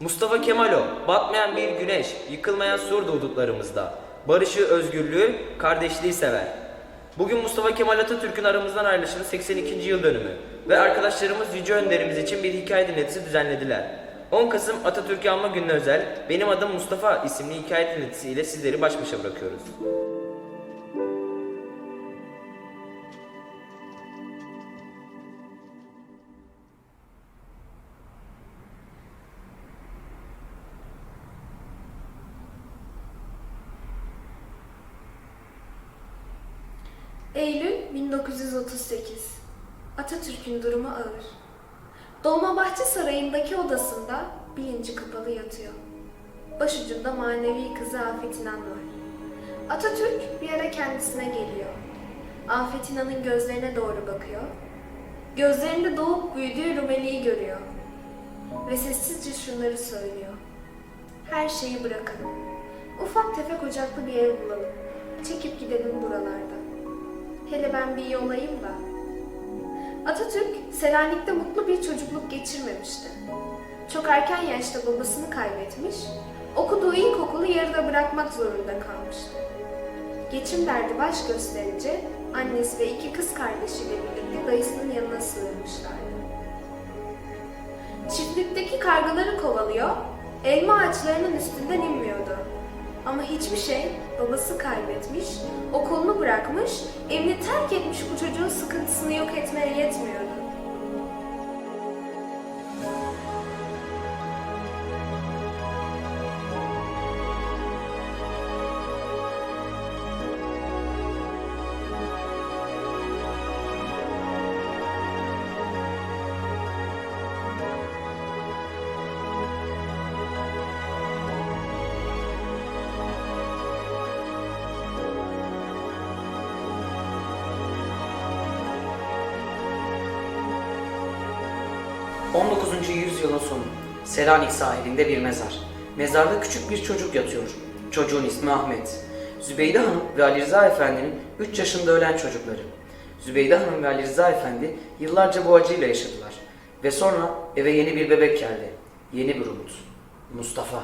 Mustafa Kemal batmayan bir güneş, yıkılmayan sur hudutlarımızda. Barışı, özgürlüğü, kardeşliği sever. Bugün Mustafa Kemal Atatürk'ün aramızdan ayrılışının 82. yıl dönümü ve arkadaşlarımız Yüce Önderimiz için bir hikaye dinletisi düzenlediler. 10 Kasım Atatürk'ü anma gününe özel Benim Adım Mustafa isimli hikaye dinletisi ile sizleri baş başa bırakıyoruz. 1938. Atatürk'ün durumu ağır. Dolmabahçe Sarayı'ndaki odasında bilinci kapalı yatıyor. Başucunda manevi kızı Afet İnan var. Atatürk bir ara kendisine geliyor. Afet İnan'ın gözlerine doğru bakıyor. Gözlerinde doğup büyüdüğü Rumeli'yi görüyor. Ve sessizce şunları söylüyor. Her şeyi bırakalım. Ufak tefek ocaklı bir ev bulalım. Çekip gidelim buralardan. Hele ben bir iyi olayım da. Atatürk, Selanik'te mutlu bir çocukluk geçirmemişti. Çok erken yaşta babasını kaybetmiş, okuduğu ilkokulu yarıda bırakmak zorunda kalmıştı. Geçim derdi baş gösterince annesi ve iki kız kardeşiyle birlikte dayısının yanına sığınmışlardı. Çiftlikteki kargaları kovalıyor, elma ağaçlarının üstünden inmiyordu. Ama hiçbir şey babası kaybetmiş, okulunu bırakmış, evini terk etmiş bu çocuğun sıkıntısını yok etmeye yetmiyordu. Yüzyılın sonu. Selanik sahilinde bir mezar. Mezarda küçük bir çocuk yatıyor. Çocuğun ismi Ahmet. Zübeyde Hanım ve Ali Rıza Efendi'nin 3 yaşında ölen çocukları. Zübeyde Hanım ve Ali Rıza Efendi yıllarca bu acıyla yaşadılar. Ve sonra eve yeni bir bebek geldi. Yeni bir umut. Mustafa.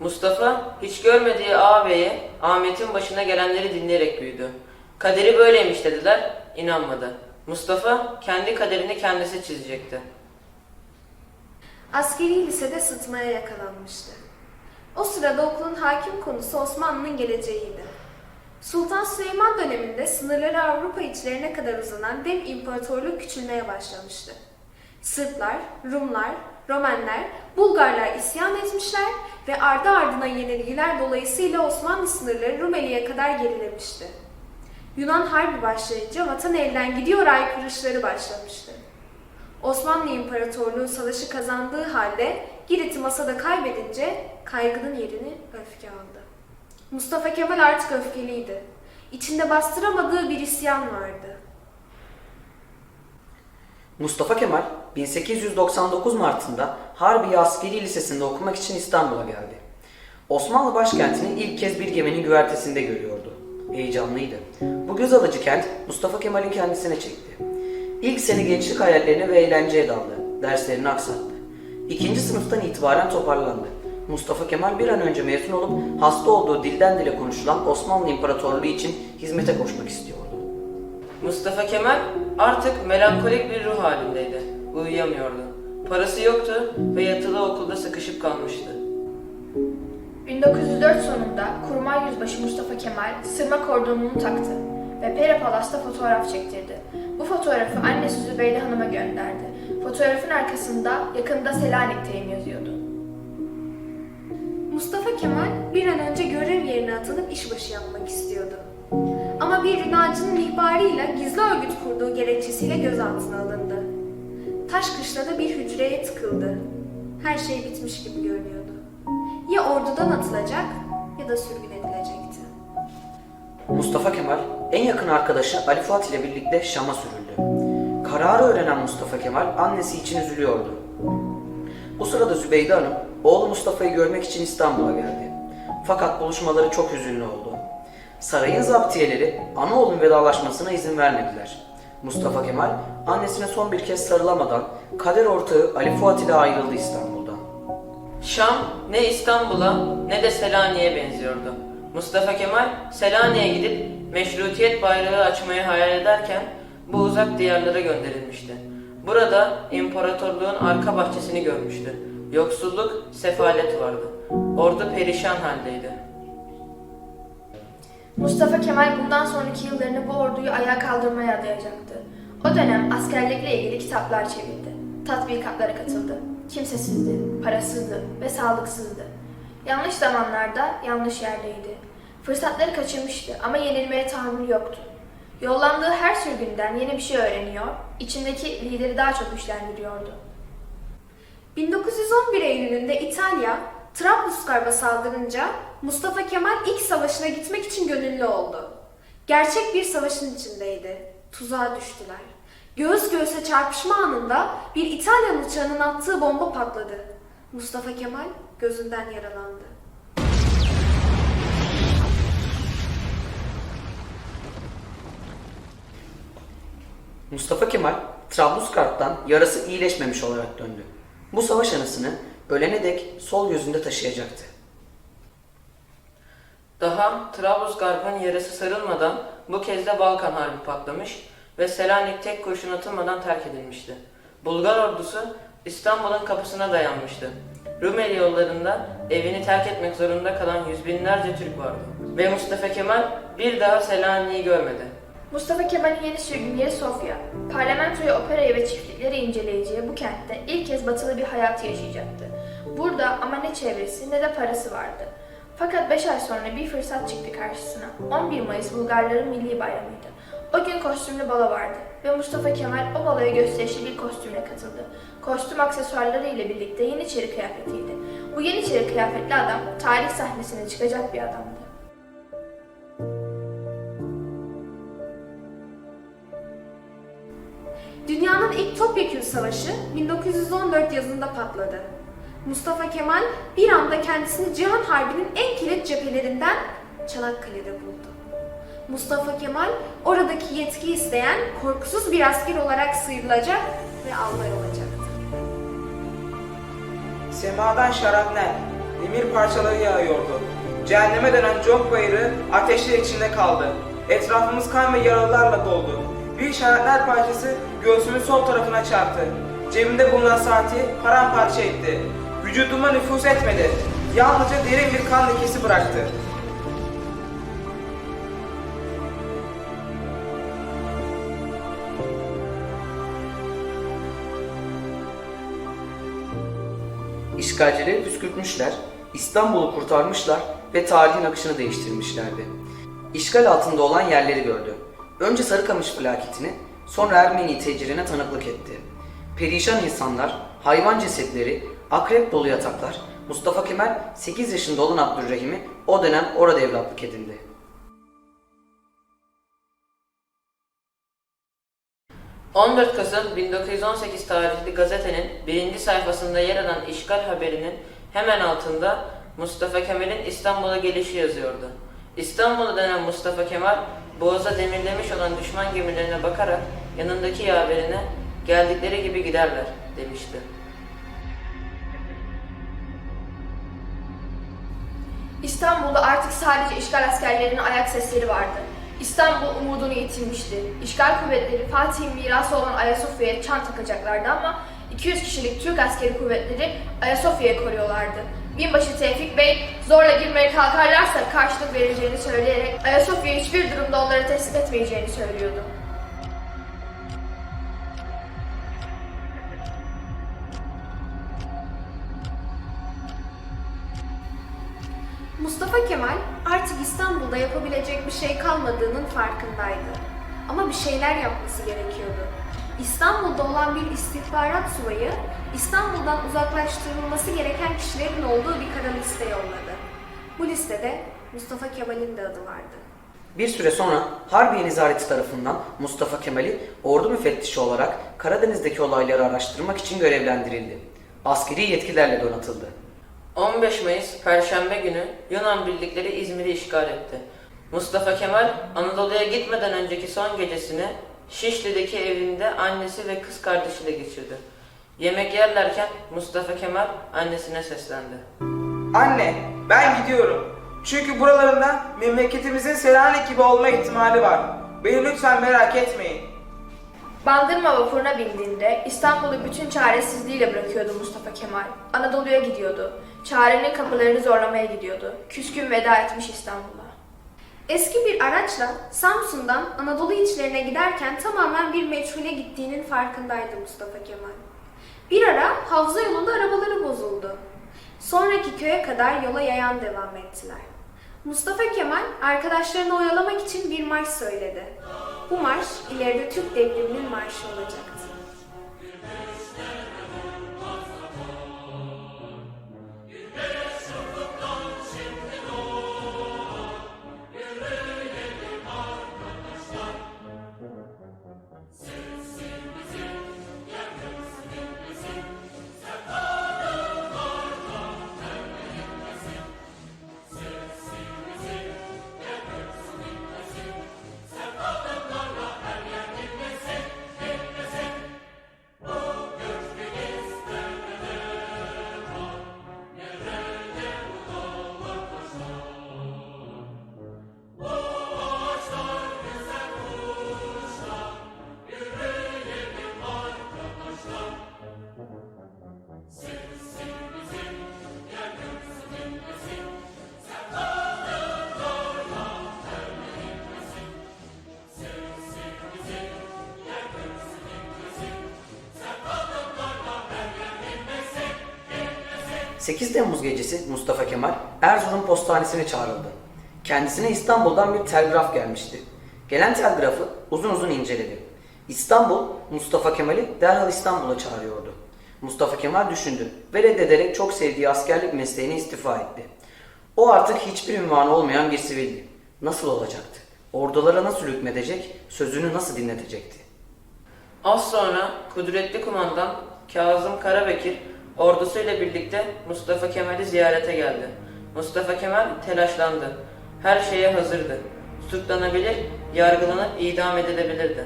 Mustafa hiç görmediği ağabeye Ahmet'in başına gelenleri dinleyerek büyüdü. Kaderi böyleymiş dediler, inanmadı. Mustafa kendi kaderini kendisi çizecekti. Askeri lisede sıtmaya yakalanmıştı. O sırada okulun hakim konusu Osmanlı'nın geleceğiydi. Sultan Süleyman döneminde sınırları Avrupa içlerine kadar uzanan dev imparatorluk küçülmeye başlamıştı. Sırplar, Rumlar, Romenler, Bulgarlar isyan etmişler ve ardı ardına yenilgiler dolayısıyla Osmanlı sınırları Rumeli'ye kadar gerilemişti. Yunan Harbi başlayınca vatan elden gidiyor aykırışları başlamıştı. Osmanlı İmparatorluğu savaşı kazandığı halde Girit'i masada kaybedince kaygının yerini öfke aldı. Mustafa Kemal artık öfkeliydi. İçinde bastıramadığı bir isyan vardı. Mustafa Kemal 1899 Mart'ında Harbiye Askeri Lisesi'nde okumak için İstanbul'a geldi. Osmanlı başkentini ilk kez bir geminin güvertesinde görüyordu. Heyecanlıydı. Bu göz alıcı kent Mustafa Kemal'in kendisine çekti. İlk sene gençlik hayallerine ve eğlenceye daldı. Derslerini aksattı. İkinci sınıftan itibaren toparlandı. Mustafa Kemal bir an önce mezun olup hasta olduğu dilden dile konuşulan Osmanlı İmparatorluğu için hizmete koşmak istiyordu. Mustafa Kemal artık melankolik bir ruh halindeydi. Uyuyamıyordu. Parası yoktu ve yatılı okulda sıkışıp kalmıştı. 1904 sonunda Kurmay Yüzbaşı Mustafa Kemal sırma kordonunu taktı ve Pera Palas'ta fotoğraf çektirdi. Bu fotoğrafı annesi Zübeyde Hanım'a gönderdi. Fotoğrafın arkasında yakında Selanik'teyim yazıyordu. Mustafa Kemal bir an önce görev yerine atılıp işbaşı yapmak istiyordu. Ama bir Yunancının ihbarıyla gizli örgüt kurduğu gerekçesiyle gözaltına alındı. Taşkışla'da bir hücreye tıkıldı. Her şey bitmiş gibi görünüyordu. Ya ordudan atılacak ya da sürgün edilecekti. Mustafa Kemal en yakın arkadaşı Ali Fuat ile birlikte Şam'a sürüldü. Kararı öğrenen Mustafa Kemal annesi için üzülüyordu. Bu sırada Zübeyde Hanım oğlu Mustafa'yı görmek için İstanbul'a geldi. Fakat buluşmaları çok hüzünlü oldu. Sarayın zaptiyeleri anaoğlunun vedalaşmasına izin vermediler. Mustafa Kemal annesine son bir kez sarılamadan kader ortağı Ali Fuat ile ayrıldı İstanbul'dan. Şam ne İstanbul'a ne de Selanik'e benziyordu. Mustafa Kemal Selanik'e gidip meşrutiyet bayrağı açmayı hayal ederken bu uzak diyarlara gönderilmişti. Burada imparatorluğun arka bahçesini görmüştü. Yoksulluk, sefalet vardı. Ordu perişan haldeydi. Mustafa Kemal bundan sonraki yıllarını bu orduyu ayağa kaldırmaya adayacaktı. O dönem askerlikle ilgili kitaplar çevirdi. Tatbikatlara katıldı. Kimsesizdi, parasızdı ve sağlıksızdı. Yanlış zamanlarda yanlış yerdeydi. Fırsatları kaçırmıştı ama yenilmeye tahammülü yoktu. Yollandığı her sürgünden yeni bir şey öğreniyor, içindeki lideri daha çok güçlendiriyordu. 1911 Eylül'ünde İtalya, Trablusgarp'a saldırınca Mustafa Kemal ilk savaşına gitmek için gönüllü oldu. Gerçek bir savaşın içindeydi. Tuzağa düştüler. Göğüs göğüse çarpışma anında bir İtalyan uçağının attığı bomba patladı. Mustafa Kemal gözünden yaralandı. Mustafa Kemal Trablusgarp'tan yarası iyileşmemiş olarak döndü. Bu savaş anısını ölene dek sol gözünde taşıyacaktı. Daha Trablusgarp'ın yarısı sarılmadan bu kez de Balkan Harbi patlamış ve Selanik tek kurşun atılmadan terk edilmişti. Bulgar ordusu İstanbul'un kapısına dayanmıştı. Rumeli yollarında evini terk etmek zorunda kalan yüz binlerce Türk vardı. Ve Mustafa Kemal bir daha Selanik'i görmedi. Mustafa Kemal'in yeni sürgün yeri Sofya. Parlamentoyu, operayı ve çiftlikleri inceleyeceği bu kentte ilk kez batılı bir hayat yaşayacaktı. Burada ama ne çevresi ne de parası vardı. Fakat 5 ay sonra bir fırsat çıktı karşısına. 11 Mayıs Bulgarların milli bayramıydı. O gün kostümlü balo vardı ve Mustafa Kemal o baloya gösterişli bir kostümle katıldı. Kostüm aksesuarları ile birlikte Yeniçeri kıyafetiydi. Bu Yeniçeri kıyafetli adam tarih sahnesine çıkacak bir adamdı. Dünyanın ilk topyekün savaşı 1914 yazında patladı. Mustafa Kemal bir anda kendisini Cihan Harbi'nin en kilit cephelerinden Çanakkale'de buldu. Mustafa Kemal oradaki yetki isteyen korkusuz bir asker olarak sıyrılacak ve albay olacaktı. Semadan şarapnel, demir parçaları yağıyordu. Cehenneme dönen çok bayırı ateşler içinde kaldı. Etrafımız kan ve yaralılarla doldu. Bir şarapnel parçası göğsümün sol tarafına çarptı. Cebimde bulunan saati paramparça etti. Vücuduma nüfuz etmedi. Yalnızca derin bir kan lekesi bıraktı. İşgalcileri püskürtmüşler, İstanbul'u kurtarmışlar ve tarihin akışını değiştirmişlerdi. İşgal altında olan yerleri gördü. Önce Sarıkamış felaketini, sonra Ermeni tecrine tanıklık etti. Perişan insanlar, hayvan cesetleri, akrep dolu yataklar, Mustafa Kemal 8 yaşında olan Abdülrahim'i o dönem orada evlatlık edindi. ...14 Kasım 1918 tarihli gazetenin birinci sayfasında yer alan işgal haberinin hemen altında Mustafa Kemal'in İstanbul'a gelişi yazıyordu. İstanbul'a dönen Mustafa Kemal, boğaza demirlemiş olan düşman gemilerine bakarak yanındaki yaverine geldikleri gibi giderler demişti. İstanbul'da artık sadece işgal askerlerinin ayak sesleri vardı. İstanbul umudunu yitirmişti. İşgal kuvvetleri Fatih'in mirası olan Ayasofya'ya çan takacaklardı ama 200 kişilik Türk askeri kuvvetleri Ayasofya'yı koruyorlardı. Binbaşı Tevfik Bey zorla girmeye kalkarlarsa karşılık vereceğini söyleyerek Ayasofya'yı hiçbir durumda onlara teslim etmeyeceğini söylüyordu. Mustafa Kemal artık İstanbul'da yapabilecek bir şey kalmadığının farkındaydı. Ama bir şeyler yapması gerekiyordu. İstanbul'da olan bir istihbarat subayı İstanbul'dan uzaklaştırılması gereken kişilerin olduğu bir kara liste yolladı. Bu listede Mustafa Kemal'in de adı vardı. Bir süre sonra Harbiye Nizareti tarafından Mustafa Kemal'i ordu müfettişi olarak Karadeniz'deki olayları araştırmak için görevlendirildi. Askeri yetkilerle donatıldı. 15 Mayıs Perşembe günü Yunan birlikleri İzmir'i işgal etti. Mustafa Kemal Anadolu'ya gitmeden önceki son gecesini Şişli'deki evinde annesi ve kız kardeşiyle geçirdi. Yemek yerlerken Mustafa Kemal annesine seslendi. Anne, ben gidiyorum. Çünkü buralarında memleketimizin Selanik gibi olma ihtimali var. Beni lütfen merak etmeyin. Bandırma vapuruna bindiğinde İstanbul'u bütün çaresizliğiyle bırakıyordu Mustafa Kemal. Anadolu'ya gidiyordu. Çarenin kapılarını zorlamaya gidiyordu. Küskün veda etmiş İstanbul'a. Eski bir araçla Samsun'dan Anadolu içlerine giderken tamamen bir meçhule gittiğinin farkındaydı Mustafa Kemal. Bir ara havza yolunda arabaları bozuldu. Sonraki köye kadar yola yayan devam ettiler. Mustafa Kemal arkadaşlarını oyalamak için bir marş söyledi. Bu marş ileride Türk devriminin marşı olacaktı. 8 Temmuz gecesi Mustafa Kemal Erzurum postanesine çağrıldı. Kendisine İstanbul'dan bir telgraf gelmişti. Gelen telgrafı uzun uzun inceledi. İstanbul, Mustafa Kemal'i derhal İstanbul'a çağırıyordu. Mustafa Kemal düşündü ve reddederek çok sevdiği askerlik mesleğine istifa etti. O artık hiçbir ünvanı olmayan bir sivildi. Nasıl olacaktı? Ordulara nasıl hükmedecek, sözünü nasıl dinletecekti? Az sonra kudretli kumandan Kazım Karabekir ordusuyla birlikte Mustafa Kemal'i ziyarete geldi. Mustafa Kemal telaşlandı. Her şeye hazırdı. Tutuklanabilir, yargılanıp idam edilebilirdi.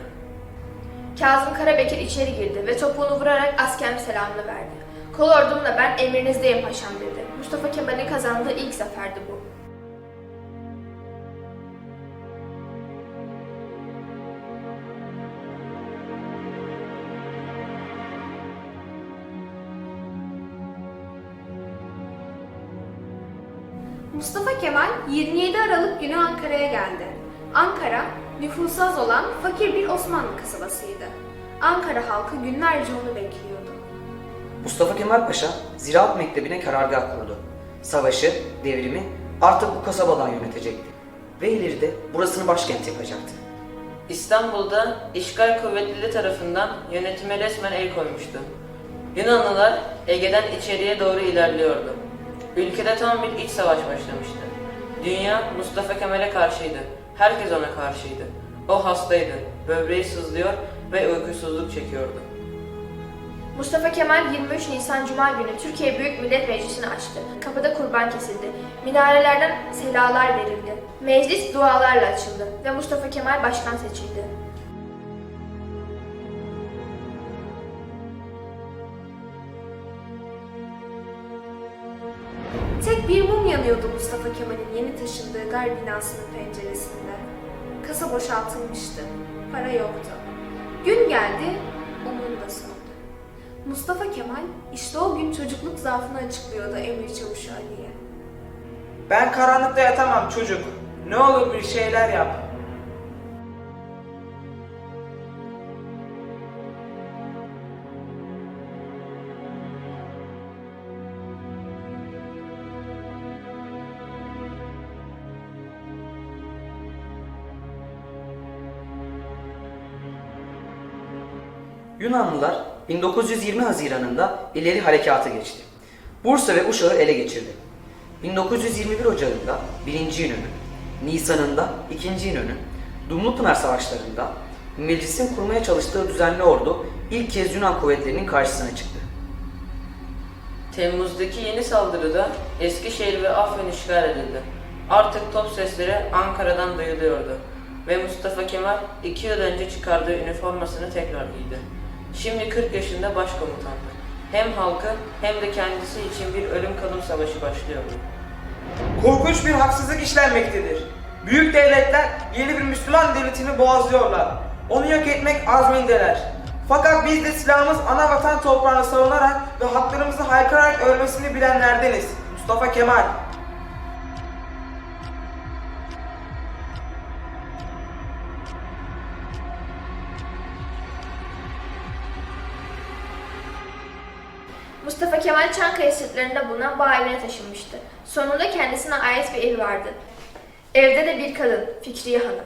Kazım Karabekir içeri girdi ve topuğunu vurarak askerme selamını verdi. Kol ordumla ben emrinizdeyim paşam dedi. Mustafa Kemal'in kazandığı ilk zaferdi bu. Mustafa Kemal 27 Aralık günü Ankara'ya geldi. Ankara, nüfusu az olan fakir bir Osmanlı kasabasıydı. Ankara halkı günlerce onu bekliyordu. Mustafa Kemal Paşa Ziraat Mektebi'ne karargah kurdu. Savaşı, devrimi artık bu kasabadan yönetecekti. Ve ileride burasını başkent yapacaktı. İstanbul'da işgal kuvvetlileri tarafından yönetime resmen el koymuştu. Yunanlılar Ege'den içeriye doğru ilerliyordu. Ülkede tam bir iç savaş başlamıştı. Dünya Mustafa Kemal'e karşıydı. Herkes ona karşıydı. O hastaydı. Böbreği sızlıyor ve uykusuzluk çekiyordu. Mustafa Kemal 23 Nisan Cuma günü Türkiye Büyük Millet Meclisi'ni açtı. Kapıda kurban kesildi. Minarelerden selalar verildi. Meclis dualarla açıldı ve Mustafa Kemal başkan seçildi. Bir mum yanıyordu Mustafa Kemal'in yeni taşındığı gar binasının penceresinde. Kasa boşaltılmıştı. Para yoktu. Gün geldi, umum da söndü. Mustafa Kemal işte o gün çocukluk zaafını açıklıyordu Emir Çavuşu Ali'ye. Ben karanlıkta yatamam çocuk. Ne olur bir şeyler yap. 1920 Haziran'ında ileri harekata geçti. Bursa ve Uşak'ı ele geçirdi. 1921 Ocağı'nda 1. İnönü, Nisan'ında 2. İnönü, Dumlupınar Savaşları'nda meclisin kurmaya çalıştığı düzenli ordu ilk kez Yunan kuvvetlerinin karşısına çıktı. Temmuz'daki yeni saldırıda Eskişehir ve Afyon işgal edildi. Artık top sesleri Ankara'dan duyuluyordu ve Mustafa Kemal iki yıl önce çıkardığı üniformasını tekrar giydi. Şimdi 40 yaşında başkomutandı. Hem halkı hem de kendisi için bir ölüm kalım savaşı başlıyordu. Korkunç bir haksızlık işlenmektedir. Büyük devletler yeni bir Müslüman devletini boğazlıyorlar. Onu yok etmek azmindeler. Fakat biz de silahımız ana vatan toprağını savunarak ve haklarımızı haykırarak ölmesini bilenlerdeniz. Mustafa Kemal. Mustafa Kemal Çankaya sırtlarında bulunan bağ evine taşınmıştı. Sonunda kendisine ait bir evi vardı. Evde de bir kadın, Fikriye Hanım.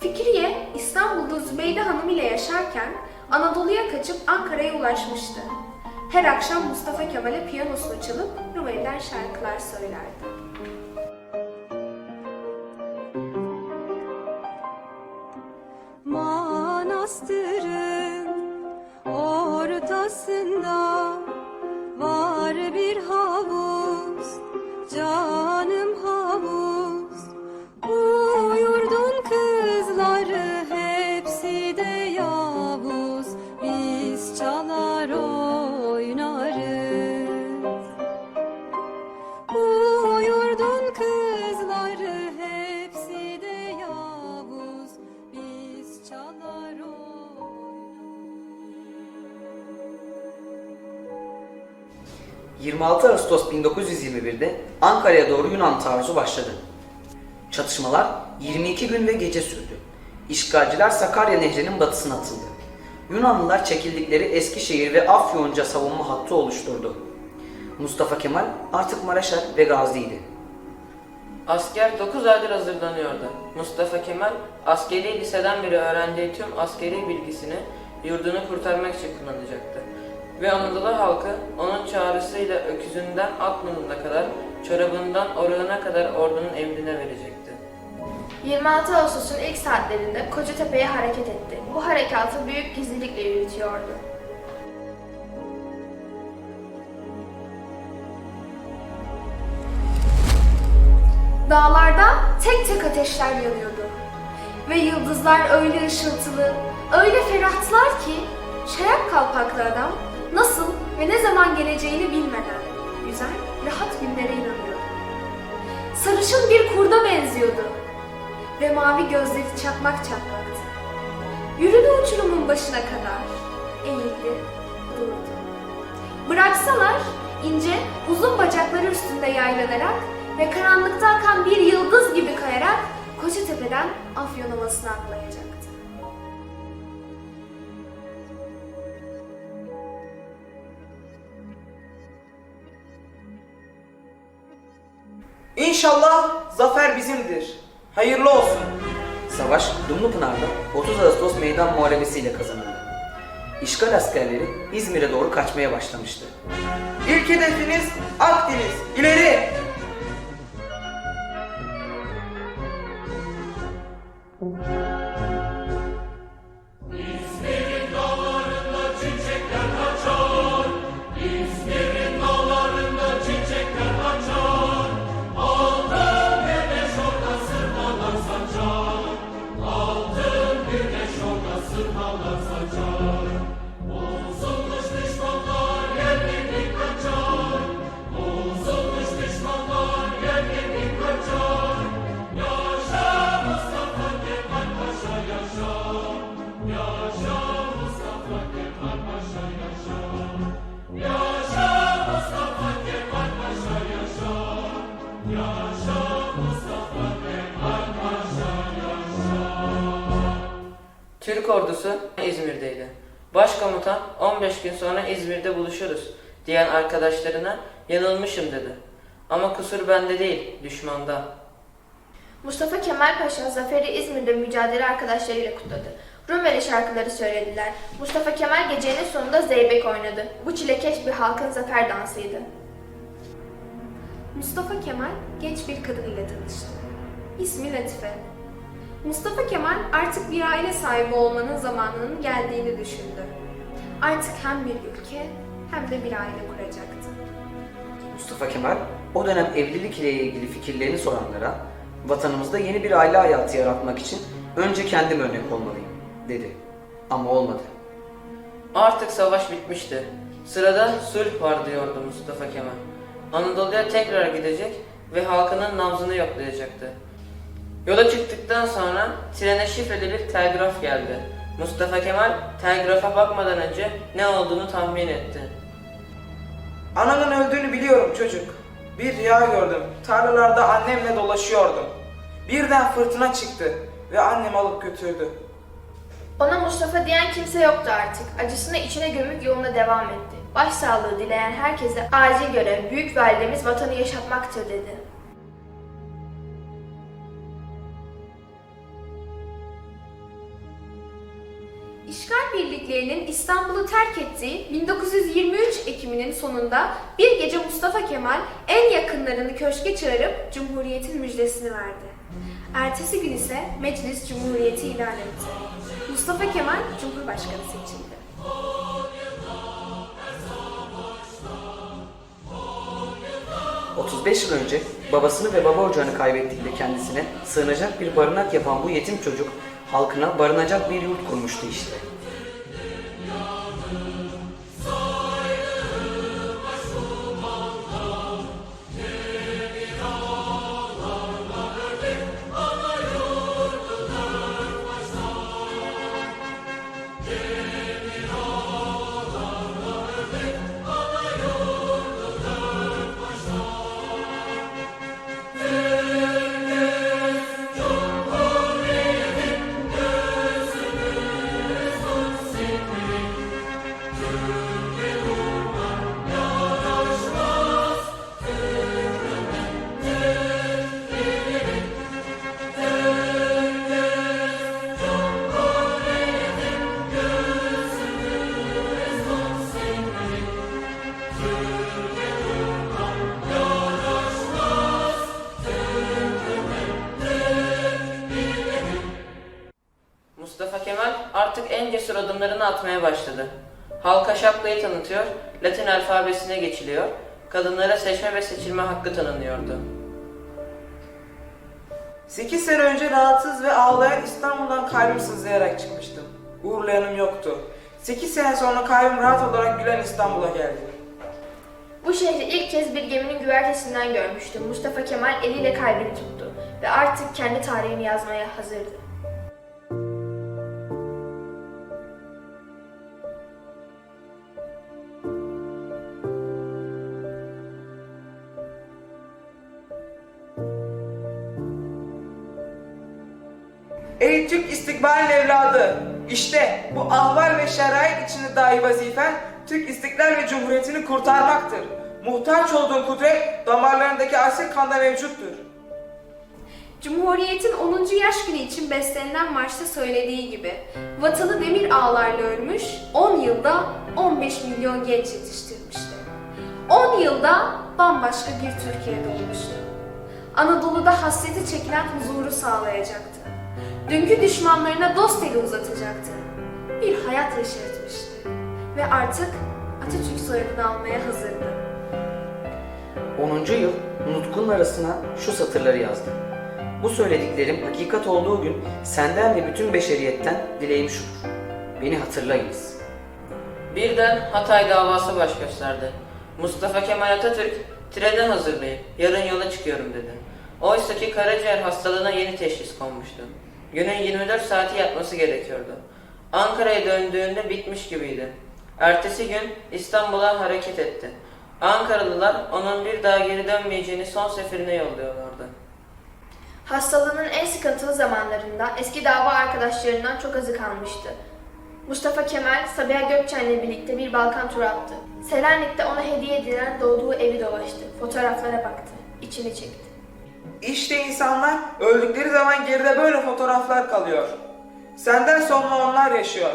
Fikriye İstanbul'da Zübeyde Hanım ile yaşarken Anadolu'ya kaçıp Ankara'ya ulaşmıştı. Her akşam Mustafa Kemal'e piyanosunu çalıp Rumeliler şarkılar söylerdi. 26 Ağustos 1921'de Ankara'ya doğru Yunan taarruzu başladı. Çatışmalar 22 gün ve gece sürdü. İşgalciler Sakarya Nehri'nin batısına atıldı. Yunanlılar çekildikleri Eskişehir ve Afyonca savunma hattı oluşturdu. Mustafa Kemal artık Maraşar ve Gazi'ydi. Asker 9 aydır hazırlanıyordu. Mustafa Kemal askeri liseden beri öğrendiği tüm askeri bilgisini yurdunu kurtarmak için kullanacaktı. Ve Anadolu halkı onun çağrısıyla öküzünden Akman'ına kadar, çorabından orağına kadar ordunun emrine verecekti. 26 Ağustos'un ilk saatlerinde Kocatepe'ye hareket etti. Bu harekatı büyük gizlilikle yürütüyordu. Dağlarda tek tek ateşler yanıyordu. Ve yıldızlar öyle ışıltılı, öyle ferahtılar ki şarap kalpaklı adam nasıl ve ne zaman geleceğini bilmeden güzel, rahat günlere inanıyordu. Sarışın bir kurda benziyordu ve mavi gözleri çakmak çakmaktı. Yürüdü uçurumun başına kadar, eğildi, durdu. Bıraksalar ince, uzun bacakları üstünde yaylanarak ve karanlıkta akan bir yıldız gibi kayarak Kocatepe'den Afyon Ovası'na atlayacaktı. İnşallah zafer bizimdir. Hayırlı olsun. Savaş Dumlupınar'da 30 Ağustos Meydan Muharebesi ile kazanıldı. İşgal askerleri İzmir'e doğru kaçmaya başlamıştı. İlk hedefiniz Akdeniz. İleri! Türk ordusu İzmir'deydi. Başkomutan 15 gün sonra İzmir'de buluşuruz diyen arkadaşlarına yanılmışım dedi. Ama kusur bende değil, düşmanda. Mustafa Kemal Paşa zaferi İzmir'de mücadele arkadaşlarıyla kutladı. Rumeli şarkıları söylediler. Mustafa Kemal gecenin sonunda zeybek oynadı. Bu çilekeş bir halkın zafer dansıydı. Mustafa Kemal genç bir kadın ile tanıştı. İsmi Latife. Mustafa Kemal artık bir aile sahibi olmanın zamanının geldiğini düşündü. Artık hem bir ülke hem de bir aile kuracaktı. Mustafa Kemal o dönem evlilik ile ilgili fikirlerini soranlara vatanımızda yeni bir aile hayatı yaratmak için önce kendim örnek olmalıyım dedi. Ama olmadı. Artık savaş bitmişti. Sırada sulh var diyordu Mustafa Kemal. Anadolu'ya tekrar gidecek ve halkının nabzını yoklayacaktı. Yola çıktıktan sonra trene şifreli bir telgraf geldi. Mustafa Kemal telgrafa bakmadan önce ne olduğunu tahmin etti. Anamın öldüğünü biliyorum çocuk. Bir rüya gördüm. Tarlalarda annemle dolaşıyordum. Birden fırtına çıktı ve annem alıp götürdü. Ona Mustafa diyen kimse yoktu artık. Acısını içine gömük yoluna devam etti. Başsağlığı dileyen herkese acil görev büyük validemiz vatanı yaşatmaktır dedi. Birliklerinin İstanbul'u terk ettiği 1923 Ekim'inin sonunda bir gece Mustafa Kemal en yakınlarını köşke çağırıp Cumhuriyet'in müjdesini verdi. Ertesi gün ise meclis Cumhuriyeti ilan etti. Mustafa Kemal Cumhurbaşkanı seçildi. ...35 yıl önce babasını ve baba ocağını kaybettiğinde kendisine sığınacak bir barınak yapan bu yetim çocuk... ...halkına barınacak bir yurt kurmuştu işte. Atmaya başladı. Halka şapkayı tanıtıyor, Latin alfabesine geçiliyor, kadınlara seçme ve seçilme hakkı tanınıyordu. 8 sene önce rahatsız ve ağlayan İstanbul'dan kalbim sızlayarak çıkmıştım. Uğurlayanım yoktu. 8 sene sonra kalbim rahat olarak gülen İstanbul'a geldi. Bu şehri ilk kez bir geminin güvertesinden görmüştü. Mustafa Kemal eliyle kalbini tuttu ve artık kendi tarihini yazmaya hazırdı. Ey Türk istikbalin evladı! İşte bu ahval ve şerait içinde dahi vazifen Türk istiklal ve cumhuriyetini kurtarmaktır. Muhtaç olduğun kudret damarlarındaki asil kanda mevcuttur. Cumhuriyet'in 10. yaş günü için bestelenen marşta söylediği gibi vatanı demir ağlarla örmüş, 10 yılda 15 milyon genç yetiştirmişti. 10 yılda bambaşka bir Türkiye doğmuştu. Anadolu'da hasreti çekilen huzuru sağlayacaktı. Dünkü düşmanlarına dost eli uzatacaktı. Bir hayat yaşatmıştı. Ve artık Atatürk soyadını almaya hazırdı. 10. yıl nutkunun arasına şu satırları yazdı. Bu söylediklerim hakikat olduğu gün senden ve bütün beşeriyetten dileğim şudur. Beni hatırlayınız. Birden Hatay davası baş gösterdi. Mustafa Kemal Atatürk treni hazırlayıp yarın yola çıkıyorum dedi. Oysa ki karaciğer hastalığına yeni teşhis konmuştu. Günün 24 saati yatması gerekiyordu. Ankara'ya döndüğünde bitmiş gibiydi. Ertesi gün İstanbul'a hareket etti. Ankaralılar onun bir daha geri dönmeyeceğini son seferine yolluyorlardı. Hastalığının en sıkıntılı zamanlarında eski dava arkadaşlarından çok azı kalmıştı. Mustafa Kemal, Sabiha Gökçen'le birlikte bir Balkan turu attı. Selanik'te ona hediye edilen doğduğu evi dolaştı. Fotoğraflara baktı. içini çekti. İşte insanlar öldükleri zaman geride böyle fotoğraflar kalıyor. Senden sonra onlar yaşıyor.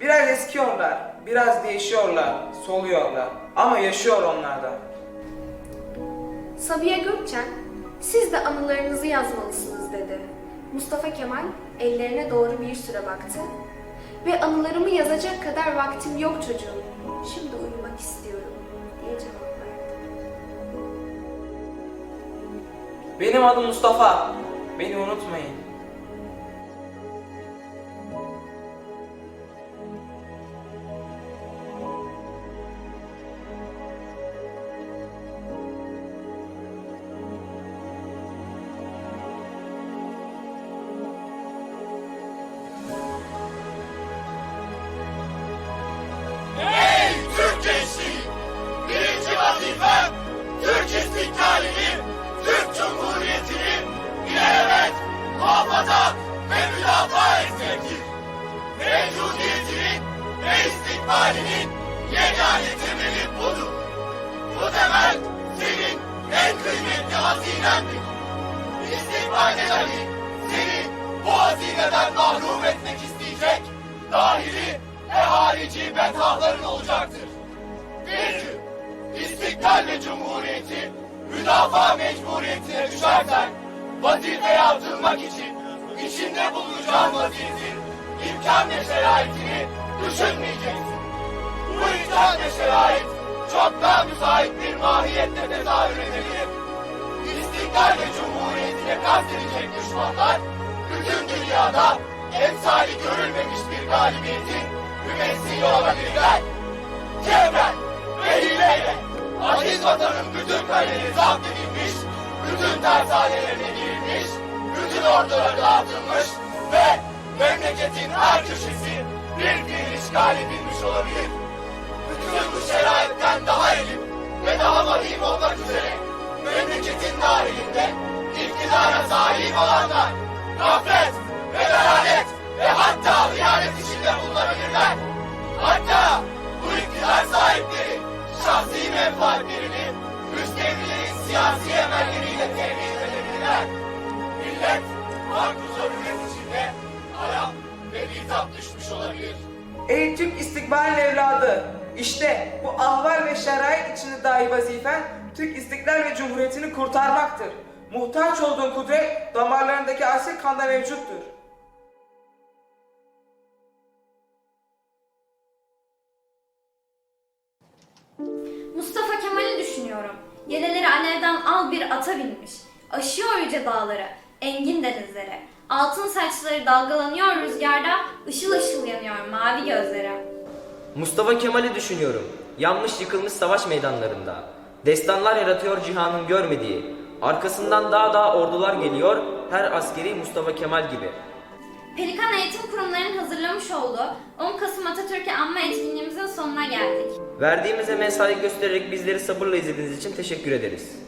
Biraz eskiyorlar, biraz değişiyorlar, soluyorlar. Ama yaşıyor onlar da. Sabiha Gökçen, siz de anılarınızı yazmalısınız dedi. Mustafa Kemal ellerine doğru bir süre baktı. Ve anılarımı yazacak kadar vaktim yok çocuğum. Şimdi uyumak istiyorum diye cevap Benim adım Mustafa. Beni unutmayın. Hazineden mahrum etmek isteyecek dahili ve harici betahların olacaktır. Bir gün İstiklal ve Cumhuriyeti müdafaa mecburiyetine düşersen vazifeye atılmak için içinde bulunacağın vaziyetin imkan ve şeraitini düşünmeyeceksin. Bu imkan ve şerait çok daha müsait bir mahiyette tezahür edebilir. İstiklal ve Cumhuriyetine kastedecek düşmanlar bütün dünyada emsali görülmemiş bir galibiyetin mümessili olabilirler. Cevren ve hileyle aziz vatanın bütün kaleleri zapt edilmiş, bütün tersanelerine girilmiş, bütün orduları dağıtılmış ve memleketin her köşesi bir fiil işgal edilmiş olabilir. Bütün bu şeraitten daha elim ve daha vahim olmak üzere memleketin dahilinde iktidara sahip olanlar gaflet ve dalalet ve hatta hıyanet içinde bulunabilirler. Hatta bu iktidar sahipleri şahsi menfaatlerini müstevlilerin siyasi emelleriyle temin edebilirler. Millet hak huzuriyet içinde ayak ve bitap düşmüş olabilir. Türk istikbalin evladı! İşte bu ahval ve şerait içinde dahi vazifen Türk istiklal ve cumhuriyetini kurtarmaktır. Muhtaç olduğun kudret damarlarındaki asil kanda mevcuttur. Mustafa Kemal'i düşünüyorum. Yeleleri alevden al bir ata binmiş. Aşıyor yüce dağları, engin denizlere. Altın saçları dalgalanıyor rüzgarda, ışıl ışıl yanıyor mavi gözleri. Mustafa Kemal'i düşünüyorum. Yanmış yıkılmış savaş meydanlarında. Destanlar yaratıyor cihanın görmediği. Arkasından daha daha ordular geliyor. Her askeri Mustafa Kemal gibi. Pelikan Eğitim Kurumları'nın hazırlamış olduğu 10 Kasım Atatürk'ü anma etkinliğimizin sonuna geldik. Verdiğimiz emeğe saygı göstererek bizleri sabırla izlediğiniz için teşekkür ederiz.